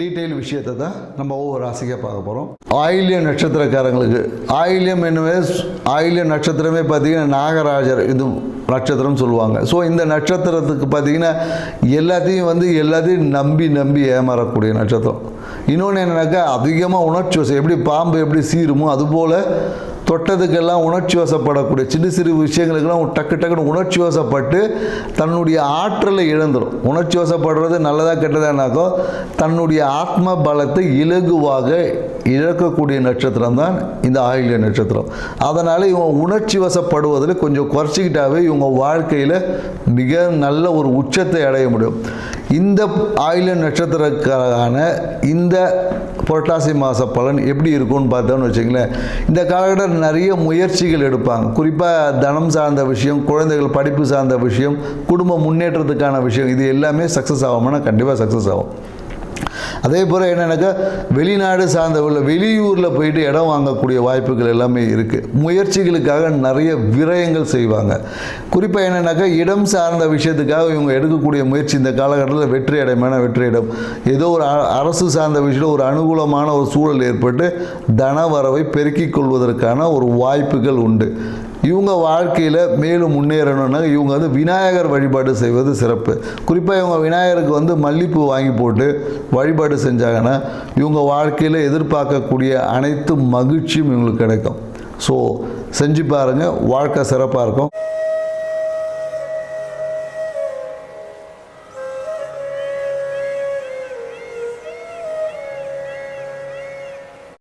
Detail விஷயத்தை தான் நம்ம ஒவ்வொரு ராசிக்காக பார்க்க போகிறோம் ஆயில்ய நட்சத்திரக்காரங்களுக்கு ஆயில்யம் என்னவே ஆயில்ய நட்சத்திரமே பார்த்தீங்கன்னா நாகராஜர் இது நட்சத்திரம் சொல்லுவாங்க. ஸோ இந்த நட்சத்திரத்துக்கு பார்த்தீங்கன்னா எல்லாத்தையும் வந்து எல்லாத்தையும் நம்பி நம்பி ஏமாறக்கூடிய நட்சத்திரம். இன்னொன்று என்னென்னாக்கா அதிகமாக உணர்ச்சி வசம் எப்படி பாம்பு எப்படி சீருமோ அதுபோல் தொட்டதுக்கெல்லாம் உணர்ச்சி வசப்படக்கூடிய சிறு சிறு விஷயங்களுக்கெல்லாம் டக்கு டக்குன்னு உணர்ச்சி வசப்பட்டு தன்னுடைய ஆற்றலை இழந்துடும் உணர்ச்சி வசப்படுறது நல்லதாக கெட்டதானாக்கோ தன்னுடைய ஆத்ம பலத்தை இலகுவாக இழக்கக்கூடிய நட்சத்திரம் தான் இந்த ஆயுள்ய நட்சத்திரம். அதனால் இவங்க உணர்ச்சி வசப்படுவதில் கொஞ்சம் குறைச்சிக்கிட்டாவே இவங்க வாழ்க்கையில் மிக நல்ல ஒரு உச்சத்தை அடைய முடியும். இந்த ஆயுள நட்சத்திரக்கான இந்த புரட்டாசி மாத பலன் எப்படி இருக்கும்னு பார்த்தோன்னு வச்சுங்களேன் இந்த காலகட்டம் நிறைய முயற்சிகள் எடுப்பாங்க. குறிப்பாக தனம் சார்ந்த விஷயம் குழந்தைகள் படிப்பு சார்ந்த விஷயம் குடும்ப முன்னேற்றத்துக்கான விஷயம் இது எல்லாமே சக்ஸஸ் ஆகும்னா கண்டிப்பாக சக்ஸஸ் ஆகும். அதே போல் என்னென்னாக்கா வெளிநாடு சார்ந்த உள்ள வெளியூரில் போயிட்டு இடம் வாங்கக்கூடிய வாய்ப்புகள் எல்லாமே இருக்குது முயற்சிகளுக்காக நிறைய விரயங்கள் செய்வாங்க. குறிப்பாக என்னென்னாக்கா இடம் சார்ந்த விஷயத்துக்காக இவங்க எடுக்கக்கூடிய முயற்சி இந்த காலகட்டத்தில் வெற்றி அடைமான வெற்றி இடம் ஏதோ ஒரு அ- அரசு சார்ந்த விஷயம் ஒரு அனுகூலமான ஒரு சூழல் ஏற்பட்டு தன வரவை பெருக்கிக் கொள்வதற்கான ஒரு வாய்ப்புகள் உண்டு. இவங்க வாழ்க்கையில் மேலும் முன்னேறணும்னா இவங்க வந்து விநாயகர் வழிபாடு செய்வது சிறப்பு. குறிப்பாக இவங்க விநாயகருக்கு வந்து மல்லிப்பூ வாங்கி போட்டு வழிபாடு செஞ்சாங்கன்னா இவங்க வாழ்க்கையில் எதிர்பார்க்கக்கூடிய அனைத்து மகிழ்ச்சியும் இவங்களுக்கு கிடைக்கும். ஸோ செஞ்சு பாருங்கள் வாழ்க்கை சிறப்பாக இருக்கும்.